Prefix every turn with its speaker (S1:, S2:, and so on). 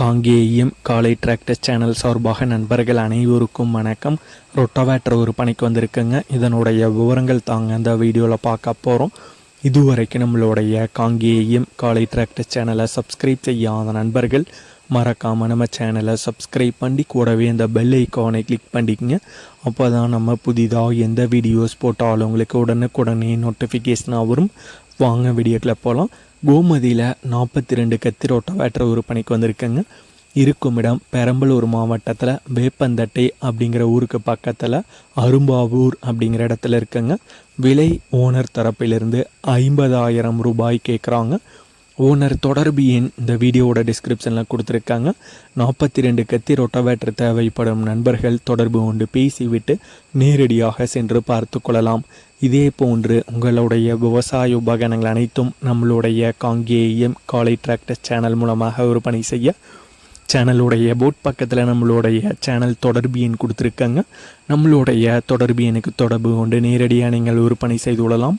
S1: காங்கேயம் காலை tractor channel சார்பாக நண்பர்கள் அனைவருக்கும் வணக்கம். ரொட்டோவேட்டர் ஒரு பணிக்கு வந்திருக்குங்க. இதனுடைய விவரங்கள் தாங்க அந்த வீடியோவில் பார்க்க போகிறோம் இதுவரைக்கும் நம்மளுடைய காங்கேயம் காலை டிராக்டர் சேனலை சப்ஸ்கிரைப் செய்யாத நண்பர்கள் மறக்காமல் நம்ம சேனலை சப்ஸ்கிரைப் பண்ணி கூடவே இந்த பெல் ஐக்கானை கிளிக் பண்ணிக்கங்க. அப்போ தான் நம்ம புதிதாக எந்த வீடியோஸ் போட்டாலும் உங்களுக்கு உடனுக்குடனே நோட்டிஃபிகேஷனாக வரும். வாங்க வீடியோக்கில் போகலாம் கோமதியில் நாற்பத்தி ரெண்டு கத்தி ரோட்டோவேட்டர் விற்பனைக்கு வந்திருக்குங்க. இருக்கும் இடம் பெரம்பலூர் மாவட்டத்தில் வேப்பந்தட்டை அப்படிங்கிற ஊருக்கு பக்கத்தில் அரும்பாவூர் அப்படிங்கிற இடத்துல இருக்குங்க. விலை ஓனர் தரப்பிலிருந்து ஐம்பதாயிரம் ரூபாய் கேட்குறாங்க ஓனர் தொடர்பு எண் இந்த வீடியோவோட டிஸ்கிரிப்ஷனில் கொடுத்துருக்காங்க. நாற்பத்தி ரெண்டு கத்தி ரொட்டவேட்டர் தேவைப்படும் நண்பர்கள் தொடர்பு கொண்டு பேசிவிட்டு நேரடியாக சென்று பார்த்து கொள்ளலாம். இதே போன்று உங்களுடைய விவசாய உபகரணங்கள் அனைத்தும் நம்மளுடைய காங்கேயம் காலை டிராக்டர் சேனல் மூலமாக விற்பனை செய்ய சேனலுடைய போட் பக்கத்தில் நம்மளுடைய சேனல் தொடர்பு எண் கொடுத்துருக்காங்க. நம்மளுடைய தொடர்பு எண்ணுக்கு தொடர்பு கொண்டு நேரடியாக நீங்கள் விற்பனை செய்து கொள்ளலாம்.